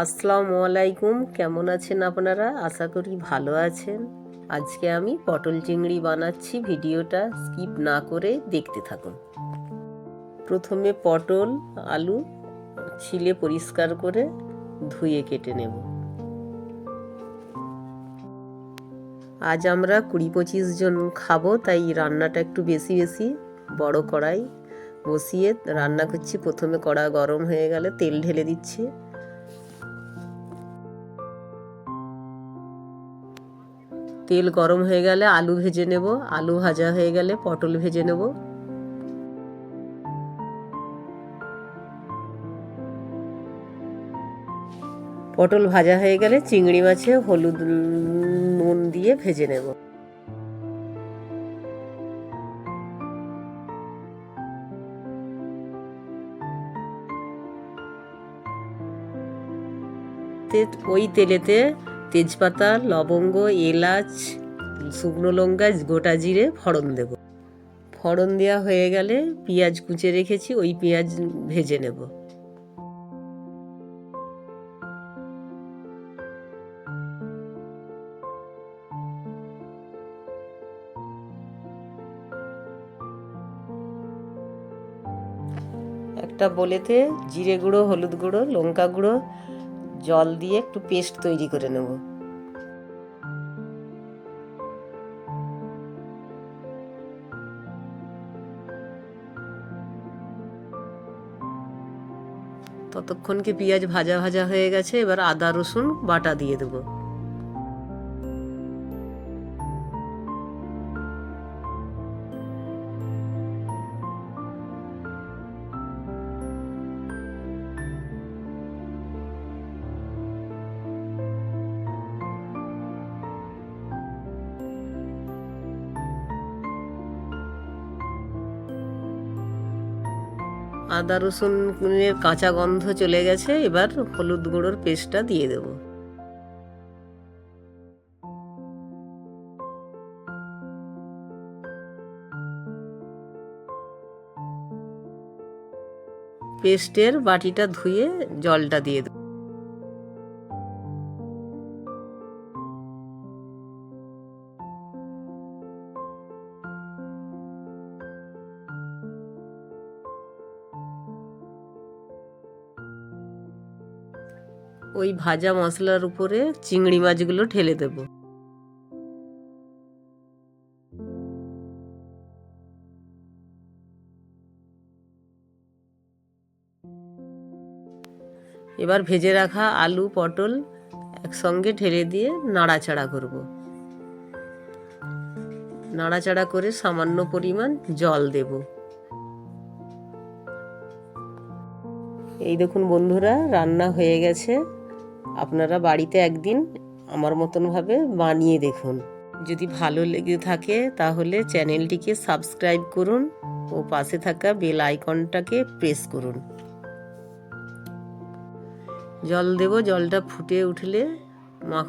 আসসালামু আলাইকুম। কেমন আছেন আপনারা? আশা করি ভালো আছেন। আজকে আমি পটল চিংড়ি বানাচ্ছি। ভিডিওটা স্কিপ না করে দেখতে থাকুন। প্রথমে পটল, আলু ছিলে পরিষ্কার করে ধুয়ে কেটে নেব। আজ আমরা কুড়ি পঁচিশ জন খাব, তাই রান্নাটা একটু বেশি বেশি বড় কড়াই বসিয়ে রান্না করছি। প্রথমে কড়া গরম হয়ে গেলে তেল ঢেলে দিচ্ছি। তেল গরম হয়ে গেলে আলু ভেজে নেব। আলু ভাজা হয়ে গেলে পটল ভেজে নেব। পটল ভাজা হয়ে গেলে চিংড়ি মাছে হলুদ নুন দিয়ে ভেজে নেব। ওই তেলেতে তেজপাতা, লবঙ্গ, এলাচ, শুকনো লঙ্কা, গোটা জিরে, ফড়ন দেব। ফড়ন দেওয়া হয়ে গেলে পেঁয়াজ কুচে রেখেছি, ওই পেঁয়াজ ভেজে নেব। একটা বলেতে জিরে গুঁড়ো, হলুদ গুঁড়ো, লঙ্কা গুঁড়ো জল দিয়ে একটু পেস্ট তৈরি করে নেব। ততক্ষণকে পেঁয়াজ ভাজা ভাজা হয়ে গেছে, এবার আদা রসুন বাটা দিয়ে দেবো। আদা রসুনের কাঁচা গন্ধ চলে গেছে, এবার হলুদ গুঁড়োর পেস্টটা দিয়ে দেব। পেস্টের বাটিটা ধুয়ে জলটা দিয়ে দেব। ওই ভাজা মশলার উপরে চিংড়ি মাছগুলো ঢেলে দেব। এবার ভেজে রাখা আলু, পটল একসঙ্গে ঢেলে দিয়ে নাড়াচাড়া করব। নাড়াচাড়া করে সামান্য পরিমাণ জল দেব। এই দেখুন বন্ধুরা, রান্না হয়ে গেছে। আপনারা বাড়িতে একদিন আমার মতনভাবে বানিয়ে দেখুন। যদি ভালো লেগে থাকে তাহলে চ্যানেলটিকে সাবস্ক্রাইব করুন ও পাশে থাকা বেল আইকনটাকে প্রেস করুন। জল দেব, জলটা ফুটে উঠলে